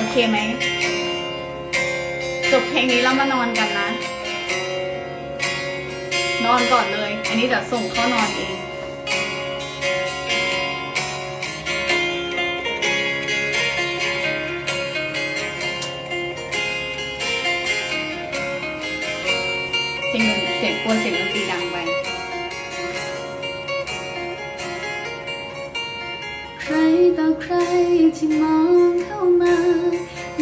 โอเคไหม จบเพลงนี้แล้วมานอนกันนะ นอนก่อนเลย อันนี้เดี๋ยวส่งเข้านอนเองเสียงดนเสียงกลัวเสียงดนตรีดังไปใครต่อใครที่มองเข้ามา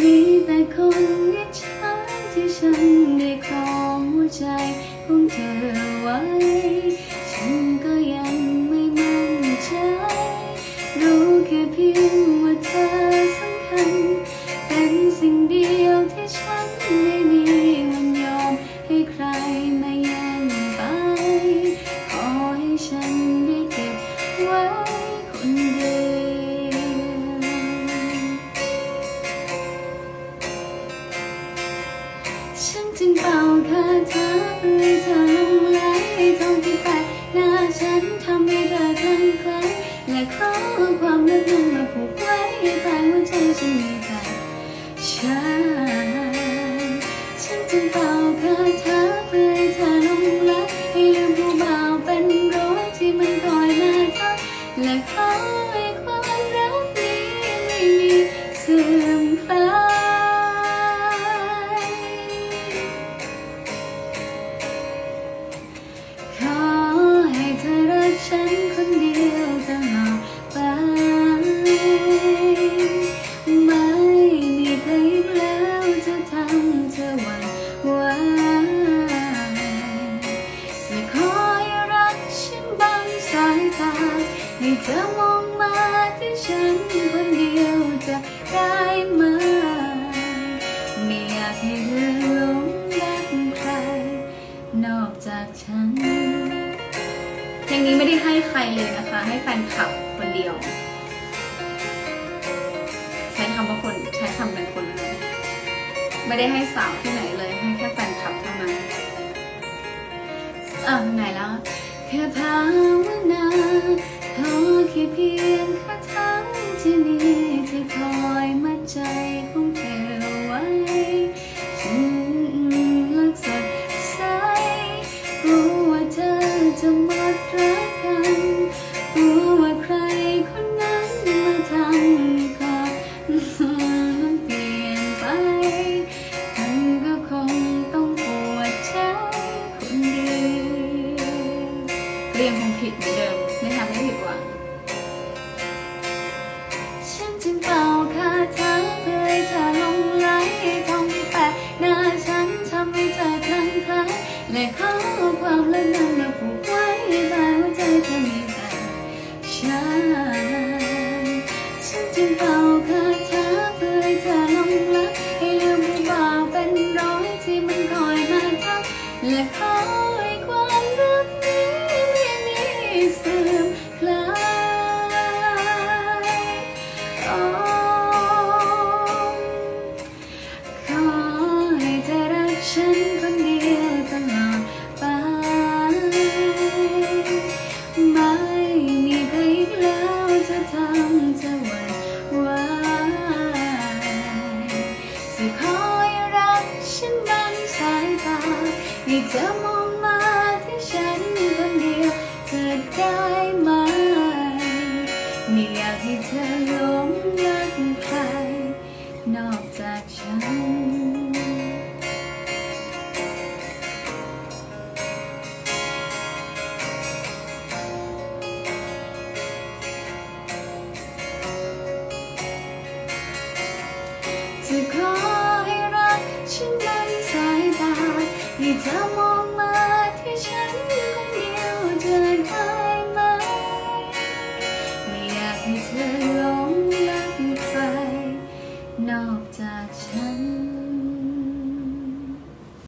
มีแต่คนนิจฉาที่ฉันได้ครองหัวใจของเธอไว้ นเป่าคาถาเพื่อเธอหลงไหลท่องที่แปดหน้าฉันทำให้เธอคลั่งไคล้และขอความรักนั้นมาผูกไว้ภายหัวใจฉันมีแต่ฉันฉันจึงเป่าคาถาเพื่อให้เธอลงไหลให้ลืมผู้บ่าวเป็นร้อยที่มันคอยมาทักและขอ งนี้ไม่ได้ให้ใครเลยนะคะ ให้แฟนคลับคนเดียว ใช้คำว่าคนใช้คำเป็นคนเลยไม่ได้ให้สาวที่ไหนเลย ให้แค่แฟนคลับเท่านั้นเออไหนแล้ว แค่ภาวนา ยังคงผิดเหมือนเดิม ฉันคนเดียวตลอดไป ไม่มีใครอีกแล้วจะทำเธอหวั่นไหวจะคอยรักฉันบนสายตาให้เธอมองมาที่ฉันคนเดียวเธอได้ไหมไม่อยากให้เธอหลงรักใครนอกจากฉัน again.